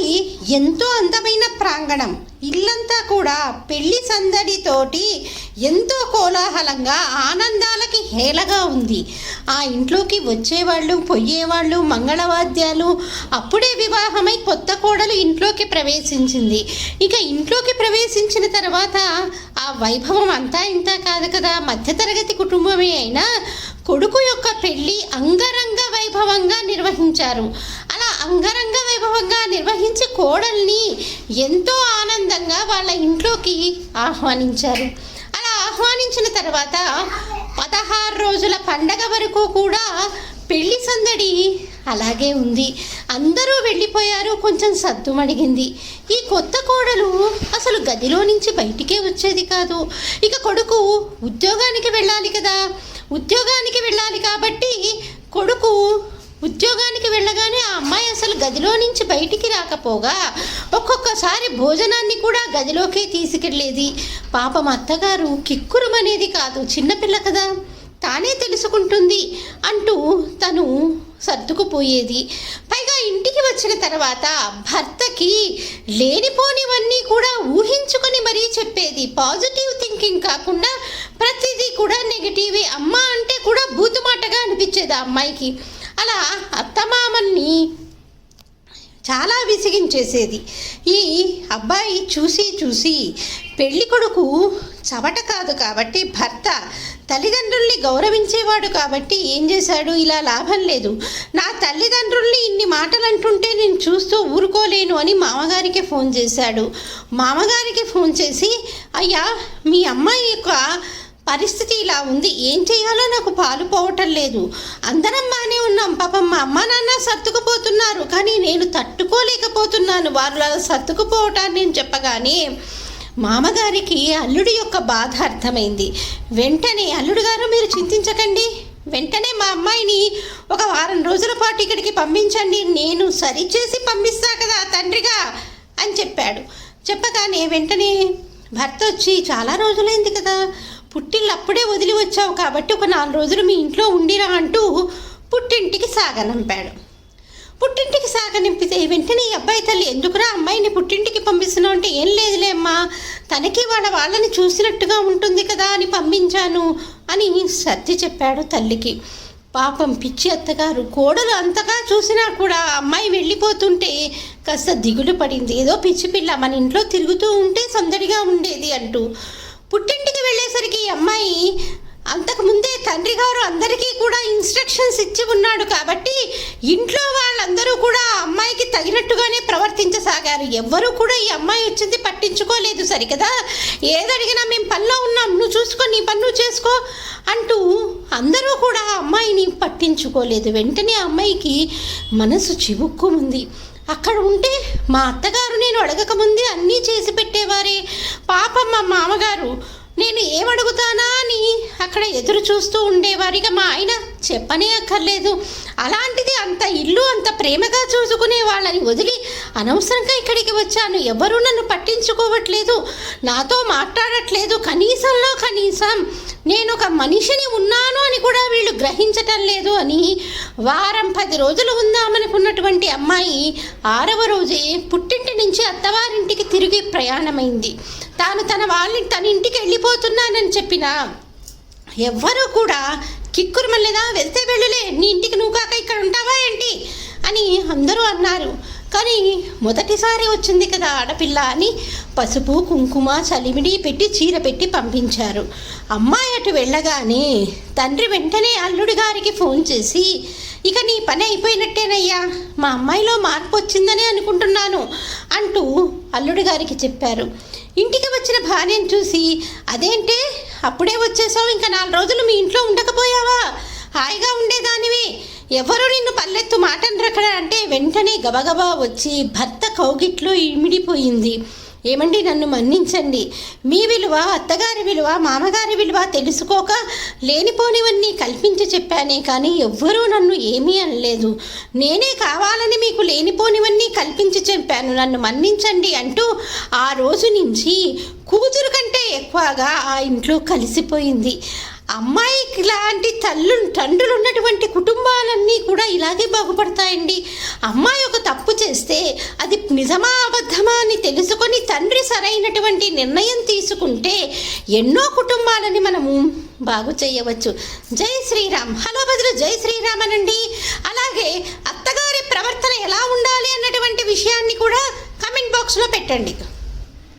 అది ఎంతో అందమైన ప్రాంగణం. ఇల్లంతా కూడా పెళ్ళి సందడితోటి ఎంతో కోలాహలంగా ఆనందాలకి హేళగా ఉంది. ఆ ఇంట్లోకి వచ్చేవాళ్ళు పొయ్యేవాళ్ళు మంగళవాద్యాలు అప్పుడే వివాహమై కొత్త కోడలు ఇంట్లోకి ప్రవేశించింది. ఇక ఇంట్లోకి ప్రవేశించిన తర్వాత ఆ వైభవం అంతా ఇంత కాదు కదా. మధ్యతరగతి కుటుంబమే అయినా కొడుకు యొక్క పెళ్ళి అంగరంగ వైభవంగా నిర్వహించారు. అలా అంగరంగ వైభవంగా నిర్వహించి కోడల్ని ఎంతో ఆనందంగా వాళ్ళ ఇంట్లోకి ఆహ్వానించారు. అలా ఆహ్వానించిన తర్వాత పదహారు రోజుల పండగ వరకు కూడా పెళ్ళి సందడి అలాగే ఉంది. అందరూ వెళ్ళిపోయారు కొంచెం సద్దుమడిగింది ఈ కొత్త కోడలు అసలు గదిలో నుంచి బయటికే వచ్చేది కాదు. ఇక కొడుకు ఉద్యోగానికి వెళ్ళాలి కదా. ఉద్యోగానికి వెళ్ళాలి కాబట్టి కొడుకు ఉద్యోగానికి వెళ్ళగానే ఆ అమ్మాయి అసలు గదిలో నుంచి బయటికి రాకపోగా ఒక్కొక్కసారి భోజనాన్ని కూడా గదిలోకే తీసుకెళ్ళేది పాపం అత్తగారు కిక్కురుమనేది కాదు. చిన్నపిల్ల కదా. తానే తెలుసుకుంటుంది అంటూ తను సర్దుకుపోయేది. పైగా ఇంటికి వచ్చిన తర్వాత భర్తకి లేనిపోనివన్నీ కూడా ఊహించుకొని మరీ చెప్పేది. పాజిటివ్ థింకింగ్ కాకుండా ప్రతిదీ కూడా నెగిటివే. అమ్మ అంటే కూడా బూతుమాటగా అనిపించేది ఆ అమ్మాయికి. అలా అత్తమామల్ని చాలా విసిగించేసేది. ఈ అబ్బాయి చూసి చూసి పెళ్ళి కొడుకు చవట కాదు కాబట్టి భర్త తల్లిదండ్రుల్ని గౌరవించేవాడు కాబట్టి ఏం చేశాడు? ఇలా లాభం లేదు. నా తల్లిదండ్రుల్ని ఇన్ని మాటలు అంటుంటే నేను చూస్తూ ఊరుకోలేను అని మామగారికి ఫోన్ చేశాడు. మామగారికి ఫోన్ చేసి అయ్యా మీ అమ్మాయి యొక్క పరిస్థితి ఇలా ఉంది. ఏం చేయాలో నాకు పాలు పోవటం లేదు. అందరం బాగానే ఉన్నాం. పాపం మా అమ్మ నాన్న సర్దుకుపోతున్నారు. కానీ నేను తట్టుకోలేకపోతున్నాను. వాళ్ళు అలా సర్దుకుపోవటాన్ని నేను చెప్పగానే మామగారికి అల్లుడి యొక్క బాధ అర్థమైంది. వెంటనే అల్లుడు గారు మీరు చింతించకండి. వెంటనే మా అమ్మాయిని ఒక వారం రోజుల పాటు ఇక్కడికి పంపించండి. నేను సరిచేసి పంపిస్తా కదా తండ్రిగా అని చెప్పాడు. చెప్పగానే వెంటనే భర్త వచ్చి చాలా రోజులైంది కదా. పుట్టిళ్ళప్పుడే అప్పుడే వదిలి వచ్చావు కాబట్టి ఒక నాలుగు రోజులు మీ ఇంట్లో ఉండిరా అంటూ పుట్టింటికి సాగనంపాడు పుట్టింటికి సాగనింపితే వెంటనే ఈ అబ్బాయి తల్లి ఎందుకురా అమ్మాయిని పుట్టింటికి పంపిస్తున్నావు అంటే ఏం లేదులే అమ్మా. తనకి వాళ్ళ వాళ్ళని చూసినట్టుగా ఉంటుంది కదా అని పంపించాను అని సర్ది చెప్పాడు తల్లికి. పాపం పిచ్చి అత్తగారు కోడలు అంతగా చూసినా కూడా అమ్మాయి వెళ్ళిపోతుంటే కాస్త దిగులు పడింది. ఏదో పిచ్చి పిల్ల మన ఇంట్లో తిరుగుతూ ఉంటే సందడిగా ఉండేది అంటూ పుట్టింటి వెళ్ళేసరికి అమ్మాయి అంతకుముందే తండ్రి గారు అందరికీ కూడా ఇన్స్ట్రక్షన్స్ ఇచ్చి ఉన్నాడు కాబట్టి ఇంట్లో వాళ్ళందరూ కూడా అమ్మాయికి తగినట్టుగానే ప్రవర్తించసాగారు. ఎవ్వరూ కూడా ఈ అమ్మాయి వచ్చింది పట్టించుకోలేదు సరికదా? ఏదడిగినా మేము పనిలో ఉన్నాం నువ్వు చూసుకో నీ పన్ను చేసుకో అంటూ అందరూ కూడా అమ్మాయిని పట్టించుకోలేదు. వెంటనే అమ్మాయికి మనసు చివుక్కుముంది. అక్కడ ఉంటే మా అత్తగారు నేను అడగకముందే అన్నీ చేసి పెట్టేవారే. పాపం మా మామగారు నేను ఏమడుగుతానా అని అక్కడ ఎదురు చూస్తూ ఉండేవారిగా మా ఆయన చెప్పనే అక్కర్లేదు. అలాంటిది అంత ఇల్లు అంత ప్రేమగా చూసుకునే వాళ్ళని వదిలి అనవసరంగా ఇక్కడికి వచ్చాను. ఎవరు నన్ను పట్టించుకోవట్లేదు. నాతో మాట్లాడట్లేదు. కనీసంలో కనీసం నేను ఒక మనిషిని ఉన్నాను అని కూడా వీళ్ళు గ్రహించటం లేదు అని వారం పది రోజులు ఉందామనుకున్నటువంటి అమ్మాయి ఆరవ రోజే పుట్టింటి నుంచి అత్తవారింటికి తిరిగి ప్రయాణమైంది. తాను తన వాళ్ళని తన ఇంటికి వెళ్ళిపోతున్నానని చెప్పిన ఎవ్వరూ కూడా కిక్కురుమల్లేదా? వెళ్తే వెళ్ళులే. నీ ఇంటికి నువ్వు కాక ఇక్కడ ఉంటావా ఏంటి? అని అందరూ అన్నారు. కానీ మొదటిసారి వచ్చింది కదా ఆడపిల్ల అని పసుపు కుంకుమ చలిమిడి పెట్టి చీర పెట్టి పంపించారు. అమ్మాయి అటు వెళ్ళగానే తండ్రి వెంటనే అల్లుడి గారికి ఫోన్ చేసి ఇక నీ పని అయిపోయినట్టేనయ్యా. మా అమ్మాయిలో మార్పు వచ్చిందని అనుకుంటున్నాను అంటూ అల్లుడి గారికి చెప్పారు. ఇంటికి వచ్చిన భార్యను చూసి అదేంటే? అప్పుడే వచ్చేసావు. ఇంకా నాలుగు రోజులు మీ ఇంట్లో ఉండకపోయావా? హాయిగా ఉండేదానివి. ఎవరు నిన్ను పల్లెత్తు మాటను రకడా అంటే వెంటనే గబగబా వచ్చి భర్త కౌగిట్లో ఇమిడిపోయింది. ఏమండి నన్ను మన్నించండి? మీ విలువ అత్తగారి విలువ మామగారి విలువ తెలుసుకోక లేనిపోనివన్నీ కల్పించి చెప్పానే కానీ ఎవ్వరూ నన్ను ఏమీ అనలేదు. నేనే కావాలని మీకు లేనిపోనివన్నీ కల్పించి చెప్పాను. నన్ను మన్నించండి అంటూ ఆ రోజు నుంచి కూతురు కంటే ఎక్కువగా ఆ ఇంట్లో కలిసిపోయింది. అమ్మాయికి లాంటి తల్లు తండ్రులు ఉన్నటువంటి కుటుంబాలన్నీ కూడా ఇలాగే బాగుపడతాయండి. అమ్మాయి ఒక తప్పు చేస్తే అది నిజమా అబద్ధమా అని తెలుసుకొని తండ్రి సరైనటువంటి నిర్ణయం తీసుకుంటే ఎన్నో కుటుంబాలని మనము బాగు చేయవచ్చు. జై శ్రీరామ్. హలో బదులు జై శ్రీరామ్ అనండి అలాగే అత్తగారి ప్రవర్తన ఎలా ఉండాలి అన్నటువంటి విషయాన్ని కూడా కమెంట్ బాక్స్లో పెట్టండి.